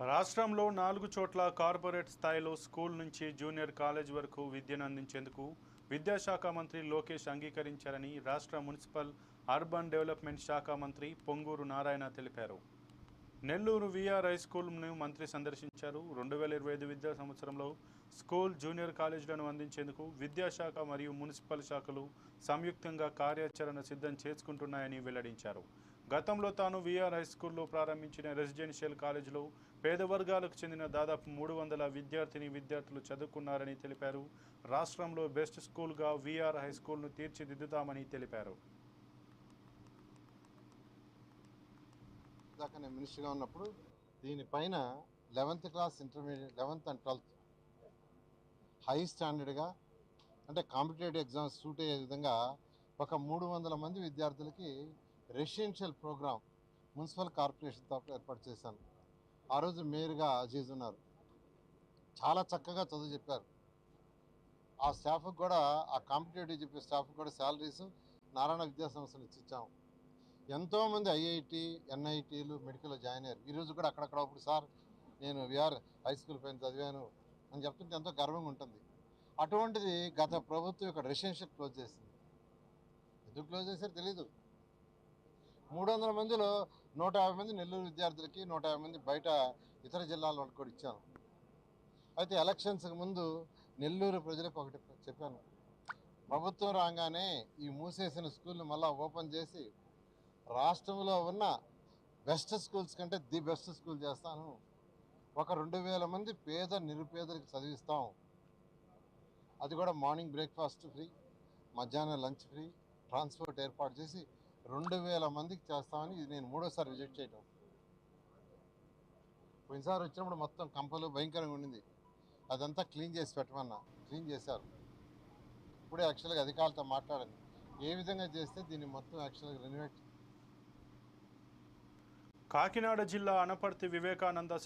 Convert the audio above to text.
రాష్ట్రంలో నాలుగు చోట్ల కార్పొరేట్ స్థాయిలో స్కూల్ నుంచి జూనియర్ కాలేజ్ వరకు విద్యను అందించేందుకు విద్యాశాఖ మంత్రి లోకేష్ అంగీకరించారని రాష్ట్ర మున్సిపల్ అర్బన్ డెవలప్మెంట్ శాఖ మంత్రి పొంగూరు నారాయణ తెలిపారు. నెల్లూరు విఆర్ హై స్కూల్ను మంత్రి సందర్శించారు. రెండు వేల ఇరవై ఐదు విద్యా సంవత్సరంలో స్కూల్ జూనియర్ కాలేజీలను అందించేందుకు విద్యాశాఖ మరియు మున్సిపల్ శాఖలు సంయుక్తంగా కార్యాచరణ సిద్ధం చేసుకుంటున్నాయని వెల్లడించారు. గతంలో తాను విఆర్ హై స్కూల్లో ప్రారంభించిన రెసిడెన్షియల్ కాలేజీలో పేద వర్గాలకు చెందిన దాదాపు మూడు వందల విద్యార్థిని విద్యార్థులు చదువుకున్నారని తెలిపారు. రాష్ట్రంలో బెస్ట్ స్కూల్గా విఆర్ హై స్కూల్ను తీర్చిదిద్దుతామని తెలిపారు. దాకా నేను మినిస్టర్గా ఉన్నప్పుడు దీనిపైన eleventh class intermediate eleventh and twelfth high స్టాండర్డ్గా అంటే కాంపిటేటివ్ ఎగ్జామ్స్ సూట్ అయ్యే విధంగా ఒక మూడు వందల మంది విద్యార్థులకి రెసిడెన్షియల్ ప్రోగ్రామ్ మున్సిపల్ కార్పొరేషన్ తరఫున ఏర్పాటు చేశాను. ఆ రోజు మేయర్గా అజీజ్ ఉన్నారు. చాలా చక్కగా చదువు చెప్పారు. ఆ స్టాఫ్కి కూడా ఆ కాంపిటేటివ్ చెప్పే స్టాఫ్కి కూడా శాలరీస్ నారాయణ విద్యా సంస్థలు ఇచ్చి ఇచ్చాము. ఎంతోమంది ఐఐటి ఎన్ఐటీలు మెడికల్లో జాయిన్ అయ్యారు. ఈరోజు కూడా అక్కడక్కడ ఇప్పుడు సార్ నేను విఆర్ హై స్కూల్ పైన చదివాను అని చెప్తుంటే ఎంతో గర్వంగా ఉంటుంది. అటువంటిది గత ప్రభుత్వం యొక్క రెసిడెన్షియల్ క్లోజ్ చేసింది. ఎందుకు క్లోజ్ చేశారో తెలీదు. మూడు వందల మందిలో నూట యాభై మంది నెల్లూరు విద్యార్థులకి నూట యాభై మంది బయట ఇతర జిల్లాల వాళ్ళకి కూడా ఇచ్చాను. అయితే ఎలక్షన్స్కి ముందు నెల్లూరు ప్రజలకు ఒకటి చెప్పాను. ప్రభుత్వం రాగానే ఈ మూసేసిన స్కూల్ని మళ్ళీ ఓపెన్ చేసి రాష్ట్రంలో ఉన్న బెస్ట్ స్కూల్స్ కంటే ది బెస్ట్ స్కూల్ చేస్తాను. ఒక రెండు వేల మంది పేద నిరుపేదలకు చదివిస్తాం. అది కూడా మార్నింగ్ బ్రేక్ఫాస్ట్ ఫ్రీ మధ్యాహ్నం లంచ్ ఫ్రీ ట్రాన్స్పోర్ట్ ఏర్పాటు చేసి రెండు వేల మందికి చేస్తామని ఇది నేను మూడోసారి విజిట్ చేయటం. పోయినసారి వచ్చినప్పుడు మొత్తం కంపలు భయంకరంగా ఉండింది. అదంతా క్లీన్ చేసి పెట్టమన్నా క్లీన్ చేశారు. ఇప్పుడే యాక్చువల్గా అధికారులతో మాట్లాడండి ఏ విధంగా చేస్తే దీన్ని మొత్తం యాక్చువల్గా రెనోవేట్ కాకినాడ జిల్లా అనపర్తి వివేకానంద